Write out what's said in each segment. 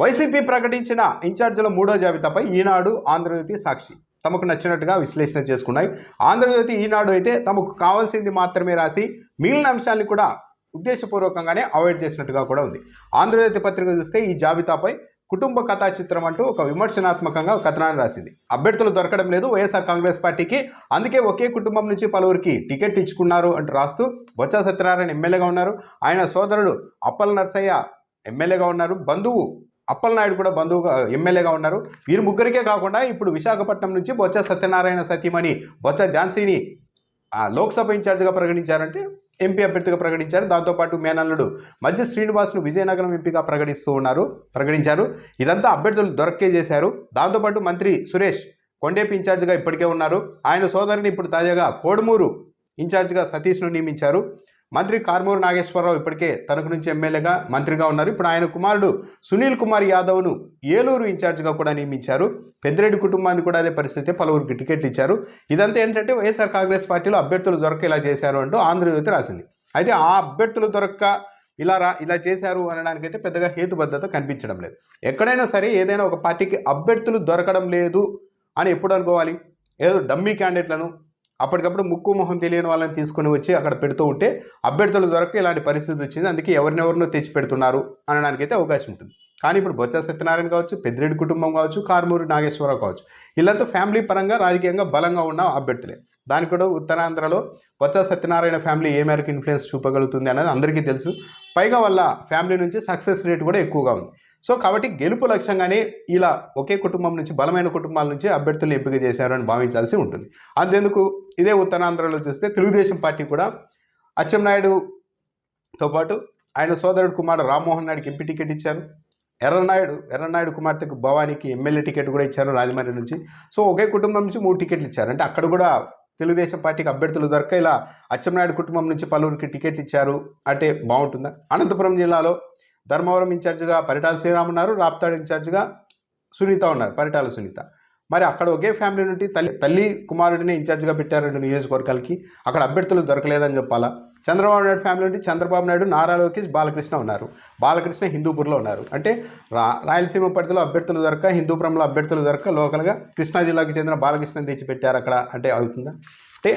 YCP ప్రకటించిన ఇన్ఛార్జీల మూడో జాబితాపై ఈనాడు ఆంధ్రజ్యోతి సాక్షి. తమకు నచ్చినట్టుగా విశ్లేషణ చేసుకున్నాయి. ఆంధ్రజ్యోతి ఈనాడు అయితే తమకు కావాల్సింది మాత్రమే రాసి మిగిలిన అంశాన్ని కూడా ఉద్దేశపూర్వకంగానే అవాయిడ్ చేసినట్టుగా కూడా ఉంది. ఆంధ్రజ్యోతి పత్రిక చూస్తే ఈ జాబితాపై కుటుంబ కథా చిత్రం అంటూ ఒక విమర్శనాత్మకంగా కథనాన్ని రాసింది. అభ్యర్థులు దొరకడం లేదు వైఎస్ఆర్ కాంగ్రెస్ పార్టీకి. అందుకే ఒకే కుటుంబం నుంచి పలువురికి టికెట్ ఇచ్చుకున్నారు అంటూ రాస్తూ బొత్స సత్యనారాయణ ఎమ్మెల్యేగా ఉన్నారు. ఆయన సోదరుడు అప్పల నర్సయ్య ఎమ్మెల్యేగా ఉన్నారు. బంధువు అప్పలనాయుడు కూడా బంధువుగా ఎమ్మెల్యేగా ఉన్నారు. వీరు ముగ్గురికే కాకుండా ఇప్పుడు విశాఖపట్నం నుంచి బొత్స సత్యనారాయణ సతీమణి బొత్స ఝాన్సీని లోక్సభ ఇన్ఛార్జిగా ప్రకటించారంటే ఎంపీ అభ్యర్థిగా ప్రకటించారు. దాంతోపాటు మేనల్లుడు మధ్య శ్రీనివాస్ను విజయనగరం ఎంపీగా ప్రకటిస్తూ ఉన్నారు ప్రకటించారు. ఇదంతా అభ్యర్థులు దొరక్కే చేశారు. దాంతోపాటు మంత్రి సురేష్ కొండేపు ఇన్ఛార్జిగా ఇప్పటికే ఉన్నారు. ఆయన సోదరిని ఇప్పుడు తాజాగా కోడుమూరు ఇన్ఛార్జిగా సతీష్ను నియమించారు. మంత్రి కార్మూరు నాగేశ్వరరావు ఇప్పటికే తణుకు నుంచి ఎమ్మెల్యేగా మంత్రిగా ఉన్నారు. ఇప్పుడు ఆయన కుమారుడు సునీల్ కుమార్ యాదవ్ను ఏలూరు ఇన్ఛార్జిగా కూడా నియమించారు. పెద్దిరెడ్డి కుటుంబానికి కూడా అదే పరిస్థితి పలువురికి టికెట్లు ఇచ్చారు. ఇదంతా ఏంటంటే వైఎస్ఆర్ కాంగ్రెస్ పార్టీలో అభ్యర్థులు దొరక ఇలా చేశారు అంటూ ఆంధ్రజ్యోతి రాసింది. అయితే ఆ అభ్యర్థులు దొరక్క ఇలా రా ఇలా చేశారు అనడానికైతే పెద్దగా హేతుబద్ధత కనిపించడం లేదు. ఎక్కడైనా సరే ఏదైనా ఒక పార్టీకి అభ్యర్థులు దొరకడం లేదు అని ఎప్పుడు అనుకోవాలి? ఏదో డమ్మీ క్యాండిడేట్లను అప్పటికప్పుడు ముక్కు మొహం తెలియని వాళ్ళని తీసుకొని వచ్చి అక్కడ పెడుతూ ఉంటే అభ్యర్థులు దొరక ఇలాంటి పరిస్థితి వచ్చింది. అందుకే ఎవరినెవరినో తెచ్చి పెడుతున్నారు అనడానికైతే అవకాశం ఉంటుంది. కానీ ఇప్పుడు బొత్స సత్యనారాయణ కావచ్చు పెద్దిరెడ్డి కుటుంబం కావచ్చు కారుమూరి నాగేశ్వరరావు కావచ్చు వీళ్ళంతా ఫ్యామిలీ పరంగా రాజకీయంగా బలంగా ఉన్న అభ్యర్థులే. దానికి కూడా ఉత్తరాంధ్రలో బొత్స సత్యనారాయణ ఫ్యామిలీ ఏ మేరకు ఇన్ఫ్లుయెన్స్ చూపగలుగుతుంది అనేది అందరికీ తెలుసు. పైగా వాళ్ళ ఫ్యామిలీ నుంచి సక్సెస్ రేట్ కూడా ఎక్కువగా ఉంది. సో కాబట్టి గెలుపు లక్ష్యంగానే ఇలా ఒకే కుటుంబం నుంచి బలమైన కుటుంబాల నుంచి అభ్యర్థులను ఎంపిక చేశారని భావించాల్సి ఉంటుంది. అంతేందుకు? ఇదే ఉత్తరాంధ్రలో చూస్తే తెలుగుదేశం పార్టీ కూడా అచ్చెన్నాయుడుతో పాటు ఆయన సోదరుడు కుమారుడు రామ్మోహన్ నాయుడుకి ఎంపీ టికెట్ ఇచ్చారు. ఎర్రనాయుడు ఎర్రనాయుడు కుమార్తెకు భవానీకి ఎమ్మెల్యే టికెట్ కూడా ఇచ్చారు రాజమండ్రి నుంచి. సో ఒకే కుటుంబం నుంచి మూడు టికెట్లు ఇచ్చారు. అంటే అక్కడ కూడా తెలుగుదేశం పార్టీకి అభ్యర్థులు దొరక ఇలా అచ్చెన్నాయుడు కుటుంబం నుంచి పలువురికి టికెట్ ఇచ్చారు అంటే బాగుంటుందా? అనంతపురం జిల్లాలో ధర్మవరం ఇన్ఛార్జిగా పరిటాల శ్రీరామ్ ఉన్నారు రాప్తాడు ఇన్ఛార్జిగా సునీత ఉన్నారు పరిటాల సునీత. మరి అక్కడ ఒకే ఫ్యామిలీ నుండి తల్లి తల్లి కుమారుడిని ఇన్ఛార్జిగా పెట్టారు రెండు నియోజకవర్గాలకి. అక్కడ అభ్యర్థులు దొరకలేదని చెప్పాలా? చంద్రబాబు నాయుడు ఫ్యామిలీ నుండి చంద్రబాబు నాయుడు నారా లోకేష్ బాలకృష్ణ ఉన్నారు. బాలకృష్ణ హిందూపూర్లో ఉన్నారు. అంటే రా రాయలసీమ పరిధిలో అభ్యర్థులు దొరక హిందూపురంలో అభ్యర్థులు దొరక లోకల్గా కృష్ణా జిల్లాకు చెందిన బాలకృష్ణ తెచ్చిపెట్టారు అక్కడ. అంటే అవుతుందా? అంటే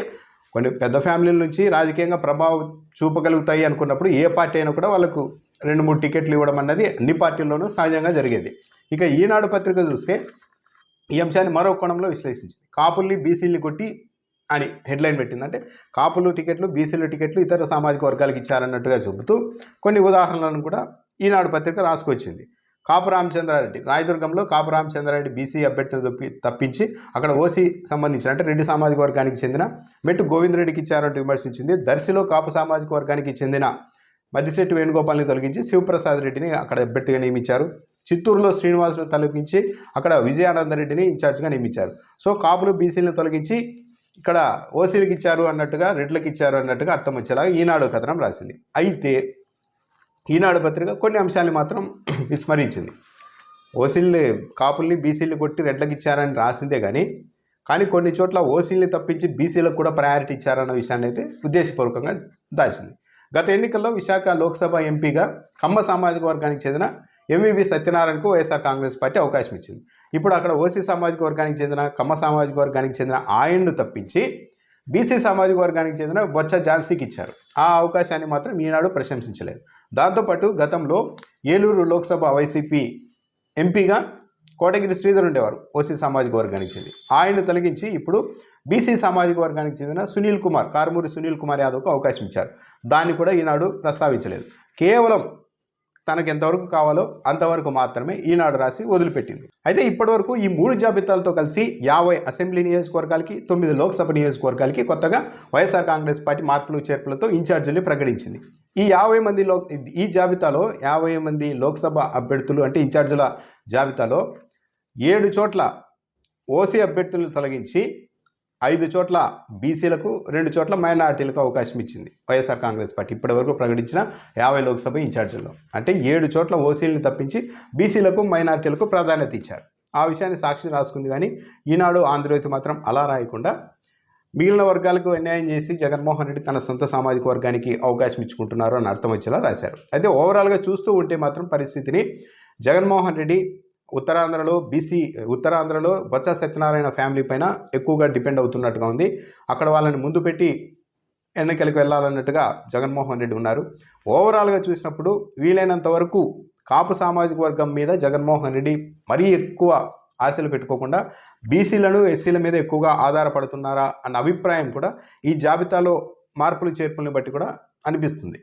కొన్ని పెద్ద ఫ్యామిలీల నుంచి రాజకీయంగా ప్రభావం చూపగలుగుతాయి అనుకున్నప్పుడు ఏ పార్టీ అయినా కూడా వాళ్ళకు రెండు మూడు టికెట్లు ఇవ్వడం అన్నది అన్ని పార్టీల్లోనూ సహజంగా జరిగేది. ఇక ఈనాడు పత్రిక చూస్తే ఈ అంశాన్ని మరో కోణంలో విశ్లేషించింది. కాపుల్ని బీసీల్ని కొట్టి అని హెడ్లైన్ పెట్టింది. అంటే కాపులు టికెట్లు బీసీలు టికెట్లు ఇతర సామాజిక వర్గాలకు ఇచ్చారన్నట్టుగా చెబుతూ కొన్ని ఉదాహరణలను కూడా ఈనాడు పత్రిక రాసుకొచ్చింది. కాపు రామచంద్రారెడ్డి రాయదుర్గంలో కాపు రామచంద్రారెడ్డి బీసీ అభ్యర్థిని తప్పి తప్పించి అక్కడ ఓసీ సంబంధించిన అంటే రెడ్డి సామాజిక వర్గానికి చెందిన మెట్టు గోవిందరెడ్డికి ఇచ్చారంటూ విమర్శించింది. దర్శిలో కాపు సామాజిక వర్గానికి చెందిన మద్దిశెట్టి వేణుగోపాల్ని తొలగించి శివప్రసాద్ రెడ్డిని అక్కడ అభ్యర్థిగా నియమించారు. చిత్తూరులో శ్రీనివాసును తొలగించి అక్కడ విజయానందరెడ్డిని ఇన్ఛార్జ్గా నియమించారు. సో కాపులు బీసీలను తొలగించి ఇక్కడ ఓసీలకు ఇచ్చారు అన్నట్టుగా రెడ్లకు ఇచ్చారు అన్నట్టుగా అర్థం వచ్చేలాగా ఈనాడు కథనం రాసింది. అయితే ఈనాడు పత్రిక కొన్ని అంశాలను మాత్రం విస్మరించింది. ఓసీల్ని కాపుల్ని బీసీలు కొట్టి రెడ్లకు ఇచ్చారని రాసిందే కానీ కానీ కొన్ని చోట్ల ఓసీల్ని తప్పించి బీసీలకు కూడా ప్రయారిటీ ఇచ్చారన్న విషయాన్ని అయితే ఉద్దేశపూర్వకంగా దాచింది. గత ఎన్నికల్లో విశాఖ లోక్సభ ఎంపీగా కమ్మ సామాజిక వర్గానికి చెందిన ఎంవివి సత్యనారాయణకు వైఎస్ఆర్ కాంగ్రెస్ పార్టీ అవకాశం ఇచ్చింది. ఇప్పుడు అక్కడ ఓసీ సామాజిక వర్గానికి చెందిన కమ్మ సామాజిక వర్గానికి చెందిన ఆయన్ను తప్పించి బీసీ సామాజిక వర్గానికి చెందిన బొత్స ఝాన్సీకి ఇచ్చారు. ఆ అవకాశాన్ని మాత్రం ఈనాడు ప్రశంసించలేదు. దాంతోపాటు గతంలో ఏలూరు లోక్సభ వైసీపీ ఎంపీగా కోటగిరి శ్రీధర్ ఉండేవారు. ఓసీ సామాజిక వర్గానికి చెంది. ఆయన్ను తొలగించి ఇప్పుడు బీసీ సామాజిక వర్గానికి చెందిన సునీల్ కుమార్ కారుమూరి సునీల్ కుమార్ యాదవ్కు అవకాశం ఇచ్చారు. దాన్ని కూడా ఈనాడు ప్రస్తావించలేదు. కేవలం తనకు ఎంతవరకు కావాలో అంతవరకు మాత్రమే ఈనాడు రాసి వదిలిపెట్టింది. అయితే ఇప్పటివరకు ఈ మూడు జాబితాలతో కలిసి యాభై అసెంబ్లీ నియోజకవర్గాలకి తొమ్మిది లోక్సభ నియోజకవర్గాలకి కొత్తగా వైఎస్ఆర్ కాంగ్రెస్ పార్టీ మార్పులు చేర్పులతో ఇన్ఛార్జీలు ప్రకటించింది. ఈ యాభై మంది లో ఈ జాబితాలో యాభై మంది లోక్సభ అభ్యర్థులు అంటే ఇన్ఛార్జీల జాబితాలో ఏడు చోట్ల ఓసీ అభ్యర్థులను తొలగించి ఐదు చోట్ల బీసీలకు రెండు చోట్ల మైనార్టీలకు అవకాశం ఇచ్చింది. వైఎస్ఆర్ కాంగ్రెస్ పార్టీ ఇప్పటివరకు ప్రకటించిన యాభై లోక్సభ ఇన్ఛార్జీల్లో. అంటే ఏడు చోట్ల ఓసీలను తప్పించి బీసీలకు మైనార్టీలకు ప్రాధాన్యత ఇచ్చారు. ఆ విషయాన్ని సాక్షి రాసుకుంది కానీ ఈనాడు ఆంధ్రజ్యోతి మాత్రం అలా రాయకుండా మిగిలిన వర్గాలకు అన్యాయం చేసి జగన్మోహన్ రెడ్డి తన సొంత సామాజిక వర్గానికి అవకాశం ఇచ్చుకుంటున్నారు అని అర్థం వచ్చేలా రాశారు. అయితే ఓవరాల్గా చూస్తూ ఉంటే మాత్రం పరిస్థితిని జగన్మోహన్ రెడ్డి ఉత్తరాంధ్రలో బీసీ ఉత్తరాంధ్రలో బొత్స సత్యనారాయణ ఫ్యామిలీ పైన ఎక్కువగా డిపెండ్ అవుతున్నట్టుగా ఉంది. అక్కడ వాళ్ళని ముందు పెట్టి ఎన్నికలకు వెళ్ళాలన్నట్టుగా జగన్మోహన్ రెడ్డి ఉన్నారు. ఓవరాల్గా చూసినప్పుడు వీలైనంత వరకు కాపు సామాజిక వర్గం మీద జగన్మోహన్ రెడ్డి మరీ ఎక్కువ ఆశలు పెట్టుకోకుండా బీసీలను ఎస్సీల మీద ఎక్కువగా ఆధారపడుతున్నారా అన్న అభిప్రాయం కూడా ఈ జాబితాలో మార్పులు చేర్పులను బట్టి కూడా అనిపిస్తుంది.